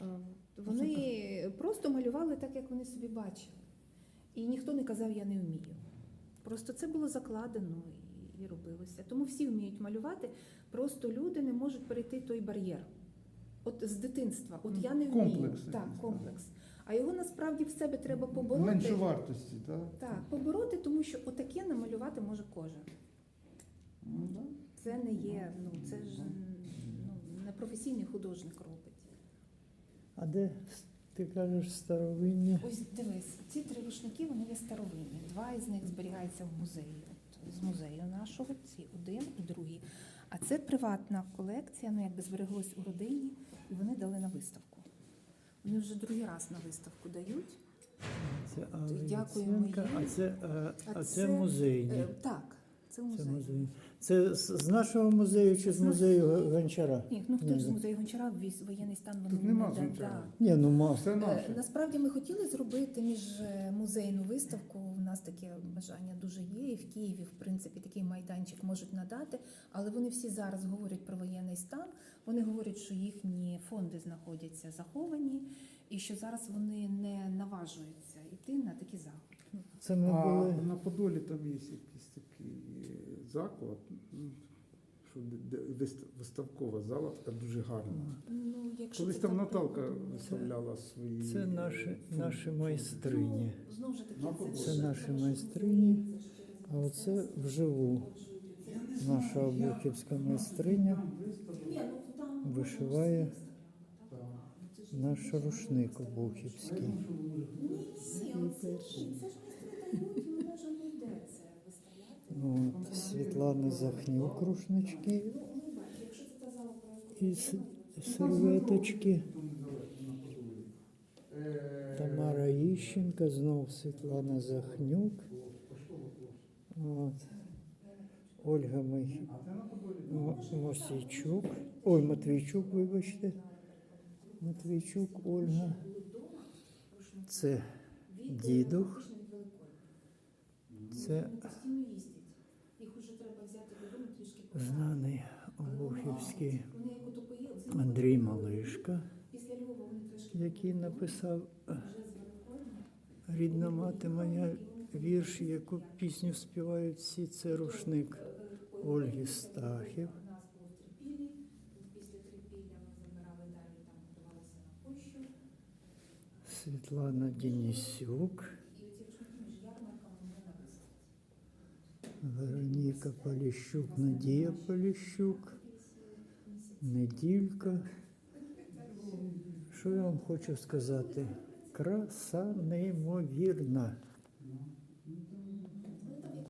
Е, Вони просто малювали так, як вони собі бачили. І ніхто не казав, я не вмію. Просто це було закладено і, робилося. Тому всі вміють малювати, просто люди не можуть перейти той бар'єр. От з дитинства, от я не вмію. Комплекс Так, комплекс. А його насправді в себе треба побороти. Менше вартості, так? Так, побороти, тому що отаке намалювати може кожен. Ну. Це не є, ну це ж ну, не професійний художник робить. А де ти кажеш старовинні? Ось дивись, ці три рушники вони є старовинні. Два із них зберігаються в музеї. От, з музею нашого, ці один і другий. А це приватна колекція, ну якби збереглось у родині, і вони дали на виставку. Вони вже другий раз на виставку дають. Це Дякуємо їм. а це, а, А а це, це музейні. Е, так, це Це музей. музей. Це з з нашого музею чи з музею Гончара? Ні, ну хто ж з музею Гончара віз воєнний стан вони Тут нема да- Гончара. да. Ні, ну ма. Все Е, наше. Насправді ми хотіли зробити між е, музейну виставку. У нас таке бажання дуже є. І в Києві, в принципі, такий майданчик можуть надати. Але вони всі зараз говорять про воєнний стан. Вони говорять, що їхні фонди знаходяться заховані, і що зараз вони не наважуються йти на такі заходи. Це ми А були. на Подолі там є якийсь такий е, заклад, що де вист- виставкова зала, така дуже гарна. Ну, якщо Колись там Наталка то- виставляла свої. Це наші, наші майстрині. Ну, знову ж таки, На це, Це наші майстрині, це А оце вживу. Наша обухівська майстриня ну, вишиває. Наш рушник обухівський. Дають, ну. От, Світлана Захнюк рушнички Ну, ну і серветочки. Е, Тамара Іщенка, знов Світлана Захнюк. От. Ольга Мосійчук. Ой, Матвійчук, вибачте. Матвійчук Ольга. Це Дідух. Це знаний обухівський Андрій Малишка, який написав. Рідна мати моя вірш, яку пісню співають всі, це рушник Ольги Стахів. на виставці. Вероніка Поліщук, Надія Поліщук, Неділька. Що я вам хочу сказати? Краса неймовірна.